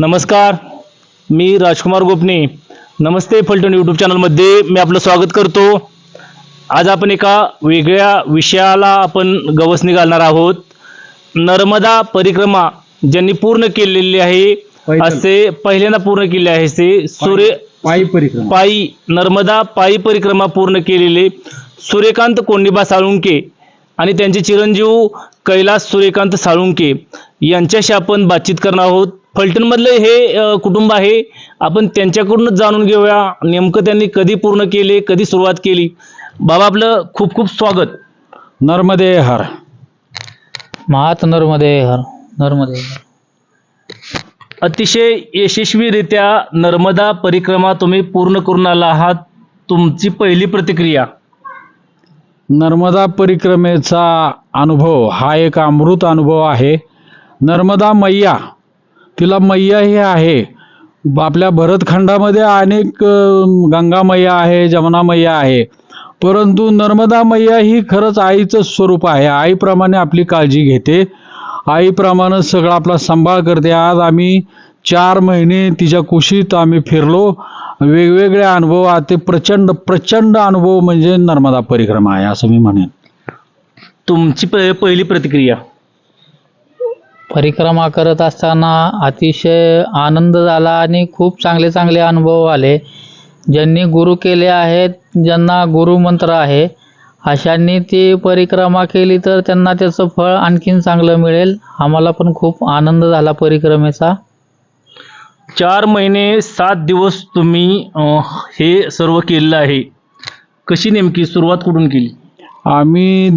नमस्कार मी राजकुमार गोपने. नमस्ते फलटण यूट्यूब चॅनलमध्ये मी आपलं स्वागत करतो. आज आपण एका वेगळ्या विषयाला आपण गवसणी घालणार आहोत. नर्मदा परिक्रमा ज्यांनी पूर्ण केलेली आहे. असे पहिल्यांदा पूर्ण केले आहे ते सूर्य पायी परिक्रमा. पायी नर्मदा पायी परिक्रमा पूर्ण केलेले सूर्यकांत कोंडिबा साळुंके आणि त्यांचे चिरंजीव कैलास सूर्यकांत साळुंके यांच्याशी आपण बातचीत करणार आहोत. फलटणमधलं हे कुटुंब आहे. आपण त्यांच्याकडूनच जाणून घेऊया. नेमकं त्यांनी कधी पूर्ण केले कधी सुरुवात केली. बाबा आपलं खूप खूप स्वागत. नर्मदे हर. महात नर्मदे हर. नर्मदे हर. अतिशय यशस्वीरित्या नर्मदा परिक्रमा तुम्ही पूर्ण करून आला आहात. तुमची पहिली प्रतिक्रिया. नर्मदा परिक्रमेचा अनुभव हा एक अमृत अनुभव आहे. नर्मदा मैया तिला मैया ही आहे. आपल्या भरतखंडामध्ये अनेक गंगा मैया आहे जमुना मैया आहे. परंतु नर्मदा मैया ही खरंच आईचं स्वरूप आहे. आईप्रमाणे आपली काळजी घेते. आईप्रमाणे सगळा आपला सांभाळ करते. आज आम्ही चार महिने तिच्या कुशीत आम्ही फिरलो. वेगवेगळे अनुभव आते ते प्रचंड प्रचंड अनुभव म्हणजे नर्मदा परिक्रमा आहे असं मी म्हणेन. तुमची प- पहिली प्रतिक्रिया? परिक्रमा करत असताना अतिशय आनंद झाला आणि खूप चांगले चांगले अनुभव आले. ज्यांनी गुरु केले आहेत ज्यांना गुरुमंत्र आहे अशांनी ती परिक्रमा केली तर त्यांना त्याचं फळ आणखीन चांगलं मिळेल. आम्हाला पण खूप आनंद झाला परिक्रमेचा. चार महिने सात दिवस तुम्ही हे सर्व केलेलं आहे. कशी नेमकी सुरुवात कुठून केली? आम्ही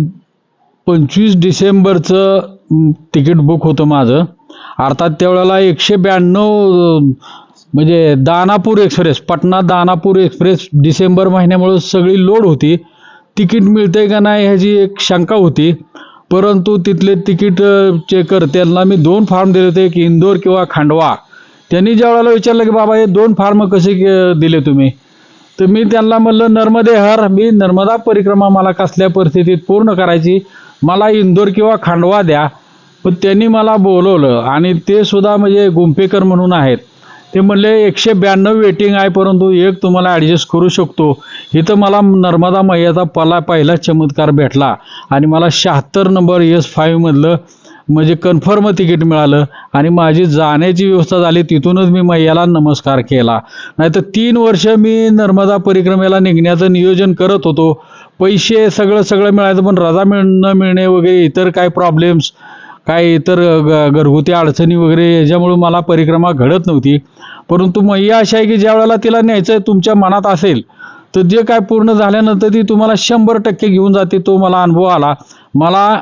पंचवीस डिसेंबरचं तिकीट बुक होतं माझं. अर्थात त्यावेळेला एकशे ब्याण्णव म्हणजे Danapur express Patna Danapur express December महिन्यामुळं सगळी लोड होती. तिकीट मिळते का नाही ह्याची एक शंका होती. परंतु तिथले तिकीट चेकर त्यांना मी दोन फॉर्म दिले होते एक इंदोर किंवा खांडवा. त्यांनी ज्या वेळेला विचारलं की बाबा हे दोन फॉर्म कसे दिले तुम्ही? तर मी त्यांना म्हणलं नर्मदे हर मी नर्मदा परिक्रमा मला कसल्या परिस्थितीत पूर्ण करायची? मला इंदोर किंवा खांडवा द्या पण त्यांनी मला बोलवलं आणि ते सुद्धा म्हणजे गुंफेकर म्हणून आहेत. ते म्हणले एकशे ब्याण्णव वेटिंग आहे परंतु एक तुम्हाला ॲडजस्ट करू शकतो. इथं मला नर्मदा मैयाचा पला पहिला चमत्कार भेटला आणि मला शहात्तर नंबर एस फाईव्हमधलं म्हणजे कन्फर्म तिकीट मिळालं आणि माझी जाण्याची व्यवस्था झाली तिथूनच मी मैयाला नमस्कार केला. नाहीतर तीन वर्ष मी नर्मदा परिक्रमेला निघण्याचं नियोजन करत होतो. पैसे सगळं सगळं मिळायचं पण रजा मिळ न मिळणे वगैरे इतर काय प्रॉब्लेम्स काय इतर ग घरगुती अडचणी वगैरे याच्यामुळे मला परिक्रमा घडत नव्हती. परंतु मैया अशी आहे की ज्या वेळेला तिला न्यायचं तुमच्या मनात असेल तर जे काय पूर्ण झाल्यानंतर ती तुम्हाला शंभर टक्के घेऊन जाते तो मला अनुभव आला. मला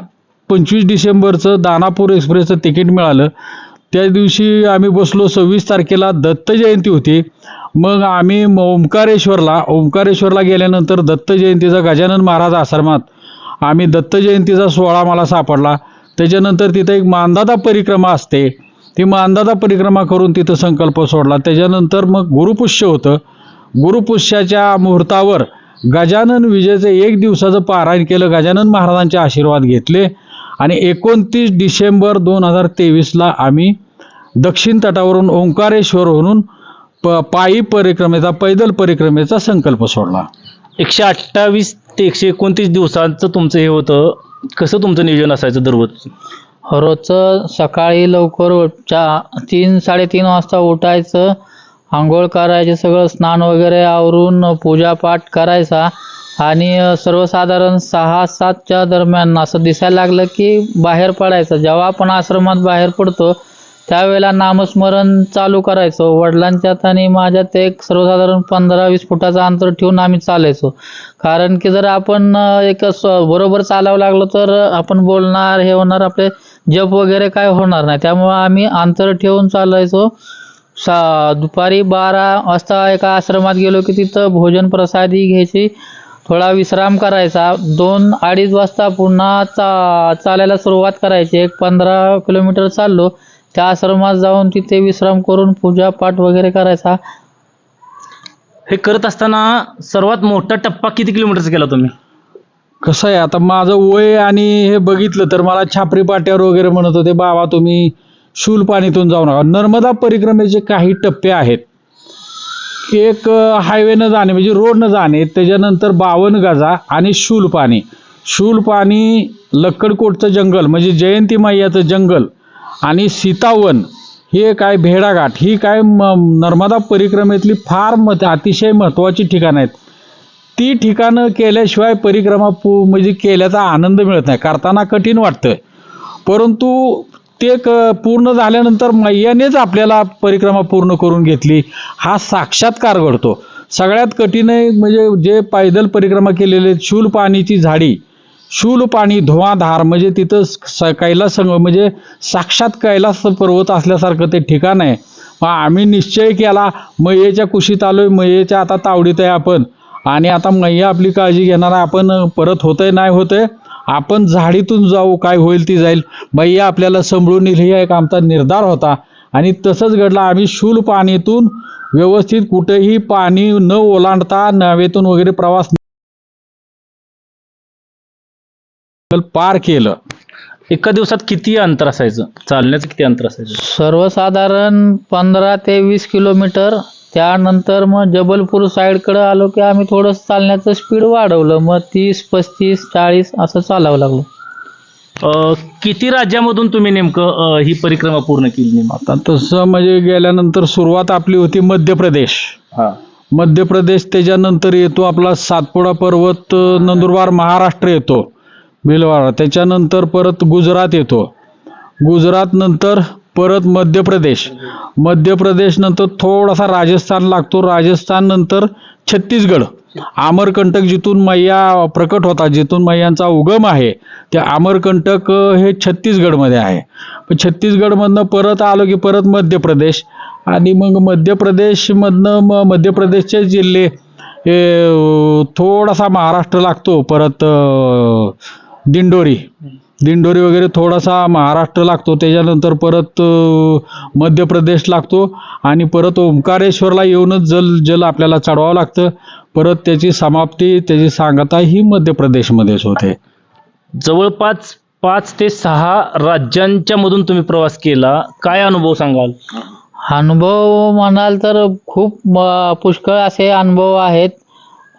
पंचवीस डिसेंबरचं दानापूर एक्सप्रेसचं तिकीट मिळालं. त्या दिवशी आम्ही बसलो सव्वीस तारखेला दत्त जयंती होती. मग आम्ही म- ओंकारेश्वरला ओंकारेश्वरला गेल्यानंतर दत्त जयंतीचा गजानन महाराज आश्रमात आम्ही दत्त जयंतीचा सोहळा मला सापडला. त्याच्यानंतर तिथं एक मानदादा परिक्रमा असते. ती मानदादा परिक्रमा करून तिथं संकल्प सोडला. त्याच्यानंतर मग गुरुपुष्य होतं. गुरुपुष्याच्या मुहूर्तावर गजानन विजयचं एक दिवसाचं पारायण केलं. गजानन महाराजांचे आशीर्वाद घेतले. आणि एकोणतीस डिसेंबर दोन हजार तेवीसला आम्ही दक्षिण तटावरून ओंकारेश्वरवरून प पायी परिक्रमेचा पैदल परिक्रमेचा संकल्प सोडला. एकशे अठ्ठावीस ते एकशे एकोणतीस दिवसांचं तुमचं हे होतं. कसं तुमचं नियोजन असायचं दररोज? रोजचं सकाळी लवकर चा तीन साडेतीन वाजता उठायचं आंघोळ करायचे सगळं स्नान वगैरे आवरून पूजापाठ करायचा. आणि सर्वसाधारण सहा सातच्या दरम्यान असं दिसायला लागलं की बाहेर पडायचं. जेव्हा आपण आश्रमात बाहेर पडतो त्यावेळेला नामस्मरण चालू करायचो. वडिलांच्यात आणि माझ्यात एक सर्वसाधारण पंधरा वीस फुटाचं अंतर ठेवून आम्ही चालायचो. कारण की जर आपण एक बरोबर चालावं लागलो तर आपण बोलणार हे होणार आपले जप वगैरे काय होणार नाही. त्यामुळं आम्ही अंतर ठेवून चालायचो. सा दुपारी बारा वाजता एका आश्रमात गेलो की तिथं भोजन प्रसादी घ्यायची. थोडा विश्राम करायचा. दोन अडीच वाजता पुन्हा चा चालायला सुरुवात करायची. एक पंधरा किलोमीटर चाललो. त्या आश्रमात जाऊन तिथे विश्राम करून पूजापाठ वगैरे करायचा. हे करत असताना सर्वात मोठा टप्पा किती किलोमीटरचा केला तुम्ही? कसं आहे आता माझं वय आणि हे बघितलं तर मला छापरी पाट्यावर वगैरे म्हणत होते बाबा तुम्ही शूलपाणीतून जाऊ नका. नर्मदा परिक्रमेचे काही टप्पे आहेत. एक हायवेनं जाणे म्हणजे रोडनं जाणे त्याच्यानंतर बावन गजा आणि शूलपाणी. शूलपाणी लक्कडकोटचं जंगल म्हणजे जयंती मैयाचं जंगल आणि सीतावन हे काय भेडाघाट ही काय म नर्मदा परिक्रमेतली फार मत अतिशय महत्त्वाची ठिकाणं आहेत. ती ठिकाणं केल्याशिवाय परिक्रमा पू म्हणजे केल्याचा आनंद मिळत नाही करताना कठीण वाटतं परंतु ते क पूर्ण झाल्यानंतर मैयानेच आपल्याला परिक्रमा पूर्ण करून घेतली. हा साक्षात्कार घडतो. सगळ्यात कठीण आहे म्हणजे जे पायदल परिक्रमा केलेले शूल पाणीची झाडी शूल पाणी धुवाधार म्हणजे तिथं स कैलास संग म्हणजे साक्षात कैलास पर्वत असल्यासारखं ते ठिकाण आहे. मग आम्ही निश्चय केला मैयेच्या कुशीत आलोय मैयेच्या आता तावडीत आहे आपण. आणि आता मैया आपली काळजी घेणार आपण परत होतंय नाही होतंय आपण झाडीतून जाऊ काय होईल ती जाईल. मैया आपल्याला सांभाळून येईल हा एक आमचा निर्धार होता. आणि तसंच घडलं आम्ही शूल पाणीतून व्यवस्थित कुठेही पाणी न ओलांडता नावेतून वगैरे प्रवास पार केलं. एका दिवसात किती अंतर असायचं? चालण्याचं किती अंतर असायचं? सर्वसाधारण पंधरा ते वीस किलोमीटर त्यानंतर मग जबलपूर साईडकडे आलो की आम्ही थोडंसं चालण्याचं स्पीड वाढवलं. मग तीस पस्तीस चाळीस असं चालावं लागलं. अ, किती राज्यामधून तुम्ही नेमकं अ, ही परिक्रमा पूर्ण केली नेमकं? आता तसं म्हणजे गेल्यानंतर सुरुवात आपली होती मध्य प्रदेश. हा. मध्य प्रदेश त्याच्यानंतर येतो आपला सातपुडा पर्वत अ, नंदुरबार महाराष्ट्र येतो भिलवाडा त्याच्यानंतर परत गुजरात येतो. गुजरात नंतर परत मध्य प्रदेश. मध्य प्रदेश नंतर थोडासा राजस्थान लागतो. राजस्थान नंतर छत्तीसगड. आमरकंटक जिथून मैया प्रकट होता जिथून मैयांचा उगम आहे ते आमरकंटक हे छत्तीसगडमध्ये आहे. पण छत्तीसगडमधनं परत आलो की परत मध्य प्रदेश आणि मग मध्य प्रदेशमधनं मग मध्य प्रदेशचे जिल्हे हे थोडासा महाराष्ट्र लागतो. परत दिंडोरी. दिंडोरी वगैरे थोडासा महाराष्ट्र लागतो त्याच्यानंतर परत मध्य प्रदेश लागतो आणि परत ओंकारेश्वरला येऊनच जल जल आपल्याला चढवावं लागतं. परत त्याची समाप्ती त्याची सांगता ही मध्य प्रदेशमध्येच होते. जवळपास पाच ते सहा राज्यांच्या मधून तुम्ही प्रवास केला. काय अनुभव सांगाल? अनुभव म्हणाल तर खूप पुष्कळ असे अनुभव आहेत.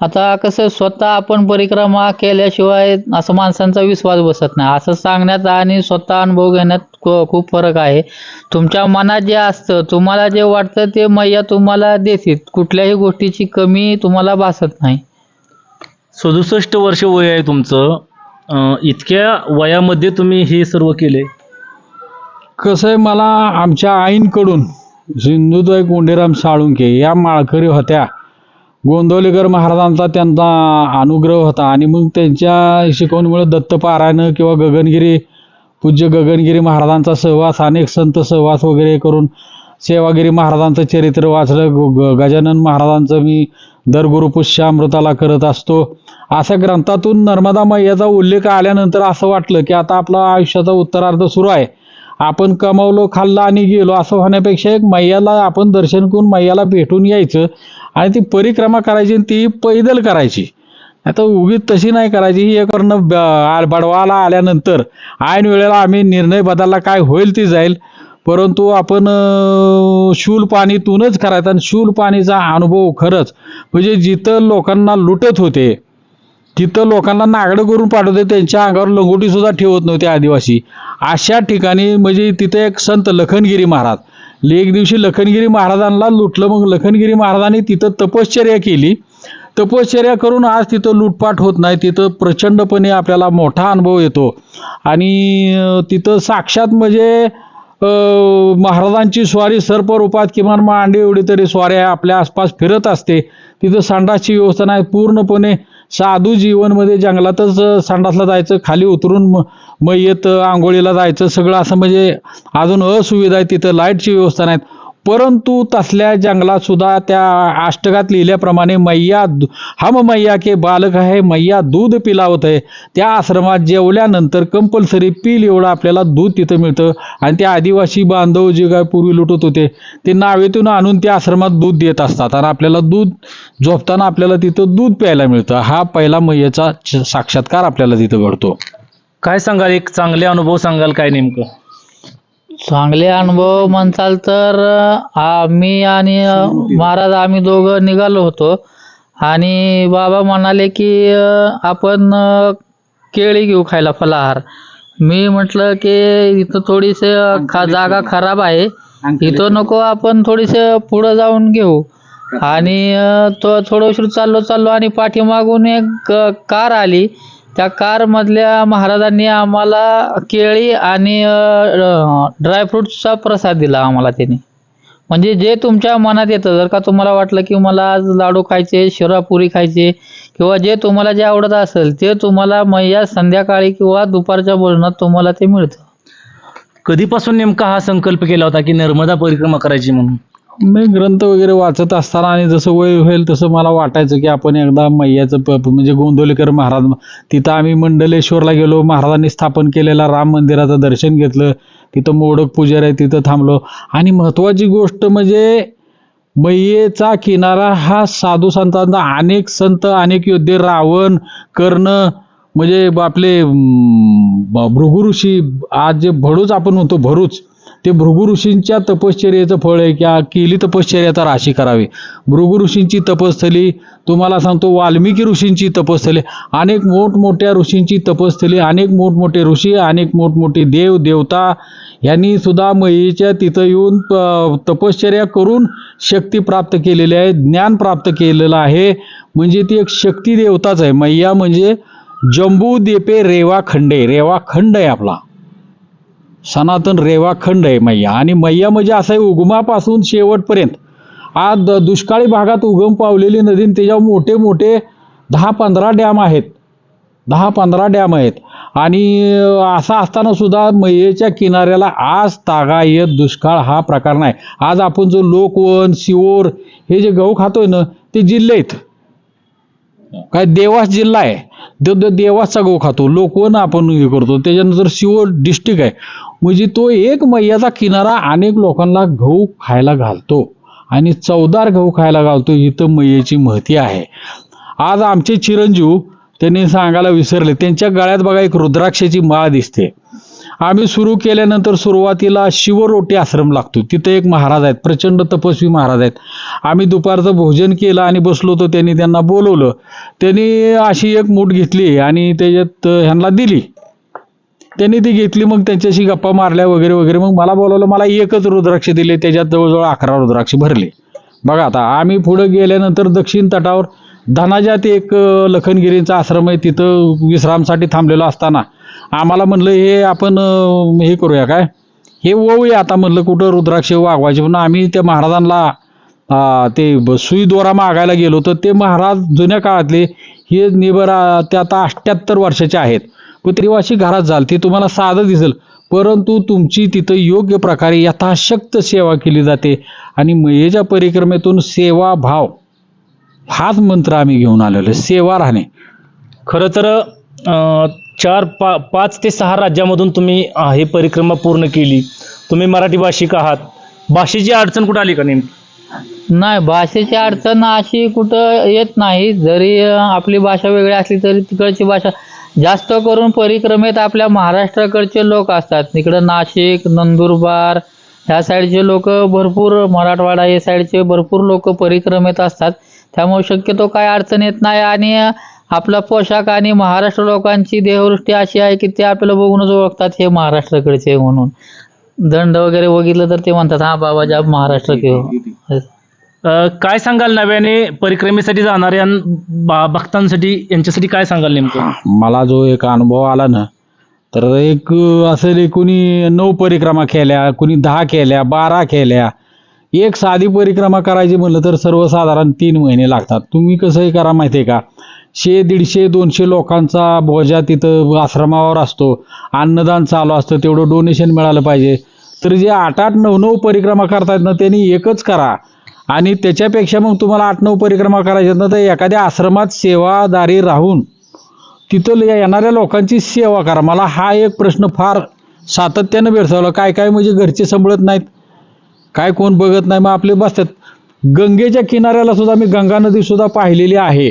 आता कसं स्वतः आपण परिक्रमा केल्याशिवाय असं माणसांचा विश्वास बसत नाही. असं सांगण्यात आणि स्वतः अनुभव घेण्यात खूप फरक आहे. तुमच्या मनात जे असतं तुम्हाला जे वाटतं ते मैया तुम्हाला देतील. कुठल्याही गोष्टीची कमी तुम्हाला भासत नाही. सदुसष्ट वर्ष वय आहे तुमचं. इतक्या वयामध्ये तुम्ही हे सर्व केले. कसं आहे मला आमच्या आईंकडून सिंधुताई कोंडीराम साळुंके या माळकरी होत्या. गोंदवलेकर महाराजांचा त्यांचा अनुग्रह होता आणि मग त्यांच्या शिकवणीमुळे दत्तपारायण किंवा गगनगिरी पूज्य गगनगिरी महाराजांचा सहवास अनेक संत सहवास वगैरे करून सेवागिरी महाराजांचं चरित्र वाचलं. ग- ग- गजानन महाराजांचं मी दर गुरुपुष्यामृताला करत असतो. अशा ग्रंथातून नर्मदा मैयाचा उल्लेख आल्यानंतर असं वाटलं की आता आपला आयुष्याचा उत्तरार्ध सुरू आहे. आपण कमावलो खाल्लं आणि गेलो असं होण्यापेक्षा एक मैयाला आपण दर्शन करून मैयाला भेटून यायचं आणि ती परिक्रमा करायची आणि ती पैदल करायची. आता उगीच तशी नाही करायची. ही एक ब- बडवाला आल्यानंतर ऐन वेळेला आम्ही निर्णय बदलला काय होईल ती जाईल. परंतु आपण शूल पाणीतूनच करायचं आणि शूल पाणीचा अनुभव खरंच. म्हणजे जिथं लोकांना लुटत होते तिथं लोकांना नागडं करून पाठवते त्यांच्या अंगावर लंगोटी सुद्धा ठेवत नव्हते आदिवासी. अशा ठिकाणी म्हणजे तिथे एक संत लखनगिरी महाराज. एक दिवशी लखनगिरी महाराजांना लुटलं मग लखनगिरी महाराजांनी तिथं तपश्चर्या केली. तपश्चर्या करून आज तिथं लूटपाट होत नाही तिथं प्रचंडपणे आपल्याला मोठा अनुभव येतो. आणि तिथं साक्षात म्हणजे महाराजांची स्वारी सर्परूपात किमान मांडी एवढी तरी स्वाऱ्या आपल्या आसपास फिरत असते. तिथं सांडाची व्यवस्था नाही पूर्णपणे साधू जीवनमध्ये जंगलातच संडासला जायचं खाली उतरून मयत आंघोळीला जायचं सगळं असं म्हणजे अजून असुविधा आहे तिथं. लाईटची व्यवस्था नाहीत. परंतु तसल्या जंगलात सुद्धा त्या अष्टकात लिहिल्याप्रमाणे मैया हम मैया के बालक आहे मैया दूध पिलावत आहे त्या आश्रमात जेवल्यानंतर कंपल्सरी पील एवढं आपल्याला दूध तिथं मिळतं आणि ते आदिवासी बांधव जे काय पूर्वी लुटत होते ते नावेतून आणून त्या आश्रमात दूध देत असतात आणि आपल्याला दूध झोपताना आपल्याला तिथं दूध प्यायला मिळतं. हा पहिला मैयाचा साक्षात्कार आपल्याला तिथं घडतो. काय सांगाल? एक चांगले अनुभव सांगाल काय नेमकं? चांगले अनुभव म्हणसाल तर मी आणि अं, महाराज आम्ही दोघं निघालो होतो. आणि बाबा म्हणाले की अं, आपण अं, केळी घेऊ खायला फलाहार. मी म्हटलं की इथं खा जागा खराब आहे. इथं नको आपण थोडीसे पुढं जाऊन घेऊ. आणि अं, तो थोडं उशीर चाललो चाललो आणि पाठीमागून एक अं, कार आली. त्या कार मधल्या महाराजांनी आम्हाला केळी आणि ड्रायफ्रूटचा प्रसाद दिला आम्हाला त्यांनी. म्हणजे जे तुमच्या मनात येतं जर का तुम्हाला वाटलं की मला आज लाडू खायचे शिरापुरी खायचे किंवा जे तुम्हाला जे आवडत असेल ते तुम्हाला मैया संध्याकाळी किंवा दुपारच्या भोजनात तुम्हाला ते मिळतं. कधीपासून नेमका हा संकल्प केला होता की नर्मदा परिक्रमा करायची म्हणून? मी ग्रंथ वगैरे वाचत असताना आणि जसं वय होईल तसं मला वाटायचं की आपण एकदा मैयाचं प म्हणजे गोंदवलेकर महाराज तिथं आम्ही मंडलेश्वरला गेलो महाराजांनी स्थापन केलेला राम मंदिराचं दर्शन घेतलं तिथं मोडक पुजारी आहे तिथं थांबलो. आणि महत्त्वाची गोष्ट म्हणजे मैयेचा किनारा हा साधू संतांचा अनेक संत अनेक योद्धे रावण कर्ण म्हणजे आपले भृगुऋषी भृगु ऋषी आज जे भडूच आपण म्हणतो भरूच. ते भृगु ऋषींच्या तपश्चर्याचं फळ आहे किंवा केली तपश्चर्याचा राशी करावी. भृगु ऋषींची तपस्थली तुम्हाला सांगतो वाल्मिकी ऋषींची तपस्थली अनेक मोठमोठ्या ऋषींची तपस्थली अनेक मोठमोठे ऋषी अनेक मोठमोठे देव देवता यांनी सुद्धा मयीच्या तिथं येऊन प- तपश्चर्या करून शक्ती प्राप्त केलेली आहे ज्ञान प्राप्त केलेलं आहे. म्हणजे ती एक शक्ती देवताच आहे. मैया म्हणजे जंबू देपे रेवा खंडे. रेवा खंड आहे आपला. सनातन रेवाखंड आहे मैया. आणि मैया म्हणजे असं आहे उगमापासून शेवटपर्यंत. आज द- दुष्काळी भागात उगम पावलेली नदी त्याच्यावर मोठे मोठे दहा पंधरा डॅम आहेत. दहा पंधरा डॅम आहेत. आणि असं असताना सुद्धा मैयेच्या किनाऱ्याला आज तागायत दुष्काळ हा प्रकार नाही. आज आपण जो लोकवन शिवोर हे जे गहू खातोय ना ते जिल्हे आहेत. काय देवास जिल्हा आहे. देवासचा गहू खातो. लोकवन आपण हे करतो. त्याच्यानंतर शिवोर डिस्ट्रिक्ट आहे. म्हणजे तो एक मैयाचा किनारा अनेक लोकांना गहू खायला घालतो आणि चवदार गहू खायला घालतो इथं मैयेची महती आहे. आज आमचे चिरंजीव त्यांनी सांगायला विसरले त्यांच्या गळ्यात बघा एक रुद्राक्षाची माळ दिसते. आम्ही सुरू केल्यानंतर सुरुवातीला शिवरोटी आश्रम लागतो तिथे एक महाराज आहेत प्रचंड तपस्वी महाराज आहेत. आम्ही दुपारचं भोजन केलं आणि बसलो होतो त्यांनी त्यांना बोलवलं. त्यांनी अशी एक मूठ घेतली आणि त्याच्यात ह्यांना दिली. त्यांनी ती घेतली मग त्यांच्याशी गप्पा मारल्या वगैरे वगैरे. मग मला बोलावलं मला एकच रुद्राक्ष दिले त्याच्यात जवळजवळ अकरा रुद्राक्ष भरले. बघा आता आम्ही पुढं गेल्यानंतर दक्षिण तटावर धनाजात एक लखनगिरीचा आश्रम आहे तिथं विश्रामसाठी थांबलेलो असताना. आम्हाला म्हणलं हे आपण हे करूया काय? हे वळूया आता म्हणलं कुठं रुद्राक्ष वागवायचे. म्हणून आम्ही त्या महाराजांना ते सुई दोरा मागायला गेलो तर ते महाराज जुन्या काळातले हे निबरा ते आता अठ्ठ्याहत्तर वर्षाचे आहेत. पण त्रिवाशी घरात जाल ते तुम्हाला साधं दिसेल. परंतु तुमची तिथं योग्य प्रकारे यथाशक्त सेवा केली जाते आणि मयेच्या परिक्रमेतून सेवा भाव हाच मंत्र आम्ही घेऊन आलेलो. सेवा राहणे. खरं तर अं, चार पा पाच ते सहा राज्यामधून तुम्ही अं, ही परिक्रमा पूर्ण केली. तुम्ही मराठी भाषिक आहात. भाषेची अडचण कुठं आली का नेमकी? नाही भाषेची अडचण अशी कुठं येत नाही. जरी अं, आपली भाषा वेगळी असली तरी तिकडची भाषा जास्त करून परिक्रमेत आपल्या महाराष्ट्राकडचे लोक असतात. इकडं नाशिक नंदुरबार ह्या साईडचे लोक भरपूर मराठवाडा या साईडचे भरपूर लोक परिक्रमेत असतात. त्यामुळे शक्यतो काय अडचण येत नाही आणि आपला पोशाख आणि महाराष्ट्र लोकांची देहवृष्टी अशी आहे की ते आपल्याला बघूनच ओळखतात हे महाराष्ट्राकडचे म्हणून. दंड वगैरे बघितलं तर ते म्हणतात हा बाबा जा महाराष्ट्र घेऊ काय सांगाल नव्याने परिक्रमेसाठी जाणाऱ्या बा- भक्तांसाठी? यांच्यासाठी काय सांगाल नेमकं? मला जो एक अनुभव आला ना तर एक असेल कुणी नऊ परिक्रमा केल्या कुणी दहा केल्या बारा केल्या एक साधी परिक्रमा करायची म्हणलं तर सर्वसाधारण तीन महिने लागतात. तुम्ही कसंही करा माहिती आहे का? शे दीडशे दोनशे लोकांचा भोजा तिथं आश्रमावर असतो अन्नदान चालू असतं तेवढं डोनेशन मिळालं पाहिजे. तर जे आठ आठ नऊ नऊ परिक्रमा करतायत ना त्यांनी एकच करा. आणि त्याच्यापेक्षा मग तुम्हाला आठ नऊ परिक्रमा करायच्या ना तर एखाद्या आश्रमात सेवादारी राहून तिथं ल- येणाऱ्या लोकांची सेवा करा. मला हा एक प्रश्न फार सातत्यानं भेडसावला. काय काय म्हणजे घरचे संभळत नाहीत? काय कोण बघत नाही? मग आपले बसतात. गंगेच्या किनाऱ्याला सुद्धा मी गंगा नदी सुद्धा पाहिलेली आहे.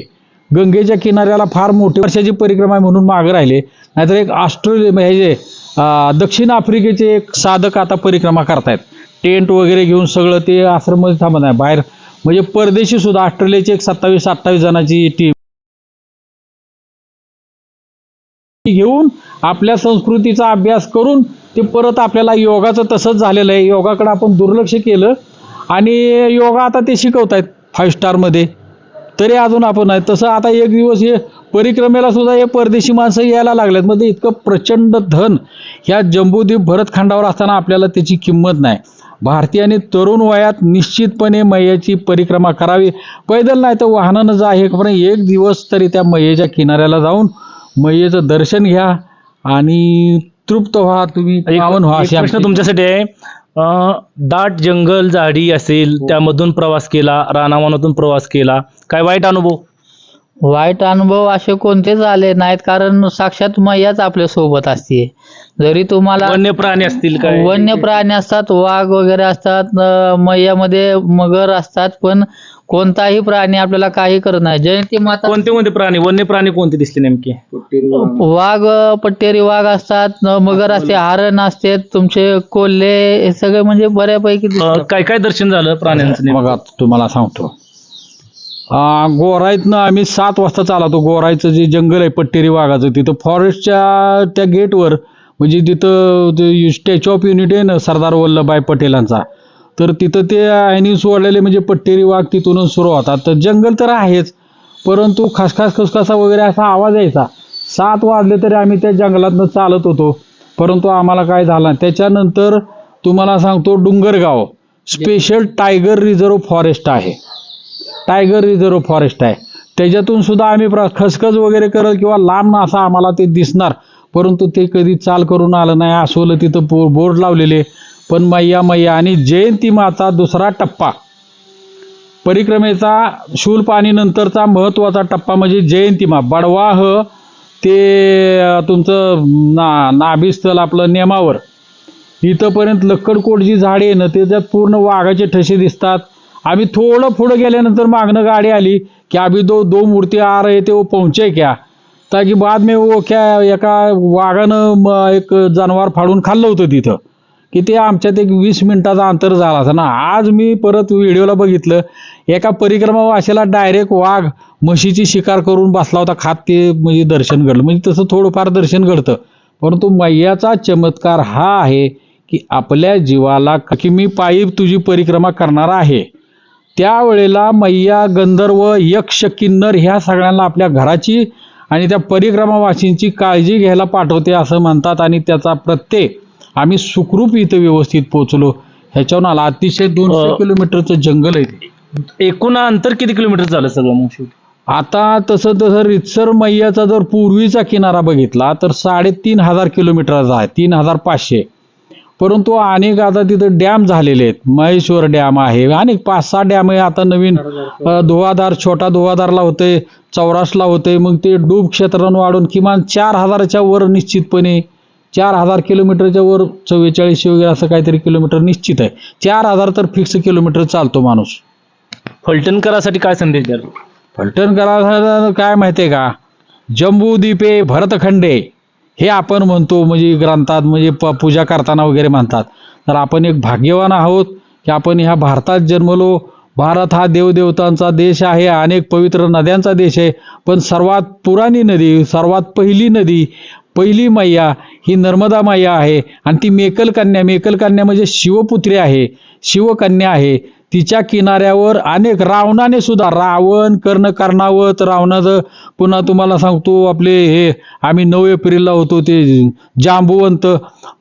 गंगेच्या किनाऱ्याला फार मोठी वर्षाची परिक्रमा आहे म्हणून मागे राहिले. नाहीतर एक ऑस्ट्रेलिया म्हणजे, हे जे दक्षिण आफ्रिकेचे एक साधक आता परिक्रमा करतायत. टेंट वगैरे घेऊन सगळं ते आश्रममध्ये थांबत आहे बाहेर म्हणजे परदेशी सुद्धा ऑस्ट्रेलियाची एक सत्तावीस अठ्ठावीस जणांची टीम घेऊन आपल्या संस्कृतीचा अभ्यास करून ते परत आपल्याला योगाचं तसंच झालेलं आहे. योगाकडे आपण दुर्लक्ष केलं आणि योगा आता ते शिकवतायत फाईव्ह स्टारमध्ये तरी अजून आपण नाही तसं आता एक दिवस हे परिक्रमेला सुद्धा हे परदेशी माणसं यायला लागल्यात म्हणजे इतकं प्रचंड धन ह्या जम्बूद्वीप भरतखंडावर असताना आपल्याला त्याची किंमत नाही. भारतीयांनी तरुण वयात निश्चितपणे मैयाची परिक्रमा करावी. पैदल नाही तर वाहनानं जा. हे पण एक दिवस तरी त्या मैयेच्या किनाऱ्याला जाऊन मैयेचं दर्शन घ्या आणि तृप्त व्हा. तुम्ही एक पावन व्हा एक प्रश्न तुमच्यासाठी आहे. दाट जंगल झाडी असेल त्यामधून प्रवास केला रानावनातून प्रवास केला काय वाईट अनुभव? वाईट अनुभव असे कोणतेच आले नाहीत? कारण साक्षात मैयाच आपल्यासोबत असते. जरी तुम्हाला वन्य प्राणी असतील काय? वन्य प्राणी असतात वाघ वगैरे असतात मैयामध्ये मगर असतात पण कोणताही प्राणी आपल्याला काही करत नाही. जयंती माता कोणते कोणते प्राणी? वन्य प्राणी कोणते दिसले नेमके? वाघ पट्टेरी वाघ असतात मगर असते हरण असते तुमचे कोल्हे हे सगळे म्हणजे बऱ्यापैकी. काय काय दर्शन झालं प्राण्यांचं? बघा तुम्हाला सांगतो. आ, गोराईतनं आम्ही सात वाजता चालवतो गोराईचं जे जंगल आहे पट्टेरी वाघाचं तिथं फॉरेस्टच्या त्या गेटवर म्हणजे तिथं स्टॅच्यू ऑफ युनिटी आहे ना सरदार वल्लभभाई पटेलांचा तर तिथं ते आयनी सोडलेले म्हणजे पट्टेरी वाघ तिथूनच सुरू होतात. तर जंगल तर आहेच परंतु खसखस खसखसा वगैरे असा आवाज यायचा. सात वाजले तरी आम्ही त्या जंगलातनं चालत होतो परंतु आम्हाला काय झालं त्याच्यानंतर तुम्हाला सांगतो Dungargaon special tiger reserve forest आहे. टायगर रिझर्व फॉरेस्ट आहे. त्याच्यातून सुद्धा आम्ही प्र खसखस वगैरे करत किंवा लांब असा आम्हाला ते दिसणार. परंतु ते कधी चाल करून आलं नाही. असोलं तिथं बो बोर्ड लावलेले. पण मैया मैया आणि जयंती माता दुसरा टप्पा. परिक्रमेचा शूलपाणी नंतरचा महत्त्वाचा टप्पा म्हणजे जयंतीमा बडवाह ते तुमचं ना नाभिस्थल आपलं नेमावर. इथंपर्यंत लक्कडकोट जी झाडे आहे ना त्याच्यात पूर्ण वाघाचे ठसे दिसतात. आम्ही थोडं पुढं गेल्यानंतर मागणं गाडी आली की अभी दो दो मूर्ती आ रहे थे वो पहुंचे क्या. ताकि बाद में वो क्या एका वाघानं एक जनावर फाडून खाल्लं होतं तिथं. की ते आमच्यात एक वीस मिनिटाचा अंतर झाला होता ना. आज मी परत व्हिडिओला बघितलं एका परिक्रमा वाशेला डायरेक्ट वाघ म्हशीची शिकार करून बसला होता खात ते म्हणजे दर्शन घडलं. म्हणजे तसं थोडंफार दर्शन घडतं. परंतु मैयाचा चमत्कार हा आहे की आपल्या जीवाला की मी पायी तुझी परिक्रमा करणार आहे. त्यावेळेला मैया गंधर्व यक्ष किन्नर ह्या सगळ्यांना आपल्या घराची आणि त्या परिक्रमावासींची काळजी घ्यायला पाठवते असं म्हणतात आणि त्याचा प्रत्यय आम्ही सुखरूप इथं व्यवस्थित पोहोचलो. ह्याच्यावरून आला. अतिशय दोनशे किलोमीटरचं जंगल आहे एकूण अंतर किती किलोमीटर झालं सगळं मग आता तसं तसं रितसर मैयाचा जर पूर्वीचा किनारा बघितला तर साडेतीन हजार किलोमीटरचा आहे. तीन हजार पाचशे. परंतु अनेक आता तिथं डॅम झालेले आहेत. महेश्वर डॅम आहे. अनेक पाच सहा डॅम आहे. आता नवीन धुवाधार छोटा धुवाधारला होते चौरासला होते. मग ते डूब क्षेत्रानं वाढून किमान चार हजाराच्या वर निश्चितपणे चार हजार किलोमीटरच्या वर चव्वेचाळीसशे वगैरे असं काहीतरी किलोमीटर निश्चित आहे. चार हजार तर फिक्स किलोमीटर चालतो माणूस. फलटणकरासाठी काय संदेश द्याल? फलटण करायला काय माहितीये का? जम्बूद्वीपे भरतखंडे. हे आपण म्हणतो म्हणजे ग्रंथात म्हणजे प पूजा करताना वगैरे म्हणतात. तर आपण एक भाग्यवान आहोत की आपण ह्या भारतात जन्मलो. भारत हा देवदेवतांचा देश आहे अनेक पवित्र नद्यांचा देश आहे. पण सर्वात पुराणी नदी सर्वात पहिली नदी पहिली मैया ही नर्मदा मैया आहे. आणि ती मेकल कन्या मेकल कन्या म्हणजे शिवपुत्री आहे. शिवकन्या आहे. तिच्या किनाऱ्यावर अनेक रावणाने सुद्धा रावण कर्ण कर्णावत रावणाचं पुन्हा तुम्हाला सांगतो आपले हे आम्ही नऊ एप्रिलला होतो ते जांबुवंत.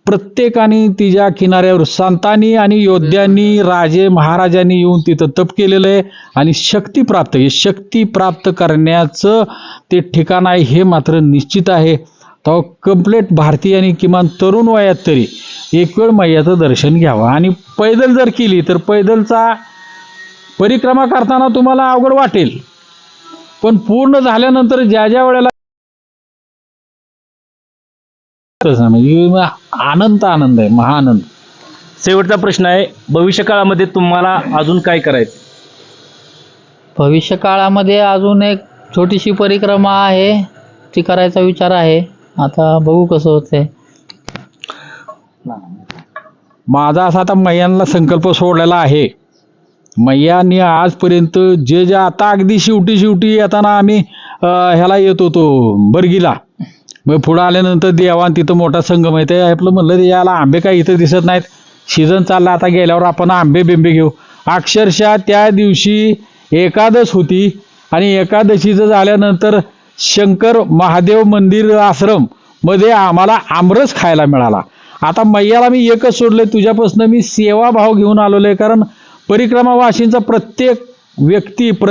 प्रत्येकाने तिच्या किनाऱ्यावर संतांनी आणि योद्ध्यांनी राजे महाराजांनी येऊन तिथं तप केलेलं आहे आणि शक्ती प्राप्त हे शक्ती प्राप्त करण्याचं ते ठिकाण आहे हे मात्र निश्चित आहे. तो कम्प्लेट भारतीयांनी किमान तरुण वयात तरी एक वेळ मैयाचं दर्शन घ्यावं. आणि पैदल जर केली तर पैदलचा परिक्रमा करताना तुम्हाला अवघड वाटेल. पण पूर्ण झाल्यानंतर ज्या ज्या वेळेला म्हणजे आनंद आनंद आहे महाआनंद. शेवटचा प्रश्न आहे भविष्य काळामध्ये तुम्हाला अजून काय करायचं? भविष्य काळामध्ये अजून एक छोटीशी परिक्रमा आहे ती करायचा विचार आहे. आता बघू कसं होतंय. माझा असा आता मैयांना संकल्प सोडलेला आहे. मैयांनी आजपर्यंत जे जे आता अगदी शेवटी शेवटी येताना आम्ही ह्याला येत होतो बर्गीला. मग पुढं आल्यानंतर देवान तिथं मोठा संगम आहे. ते आपलं म्हणलं ते याला आंबे काय इथं दिसत नाहीत. सीझन चालला आता गेल्यावर आपण आंबे बिंबे घेऊ. अक्षरशः त्या दिवशी एकादश होती आणि एकादशीचं झाल्यानंतर शंकर महादेव मंदिर आश्रममध्ये आम्हाला आमरस खायला मिळाला. आता मैयाला मी एकच सोडले तुझ्यापासून मी सेवाभाव घेऊन आलेलो आहे कारण परिक्रमा वाशींचा प्रत्येक व्यक्ती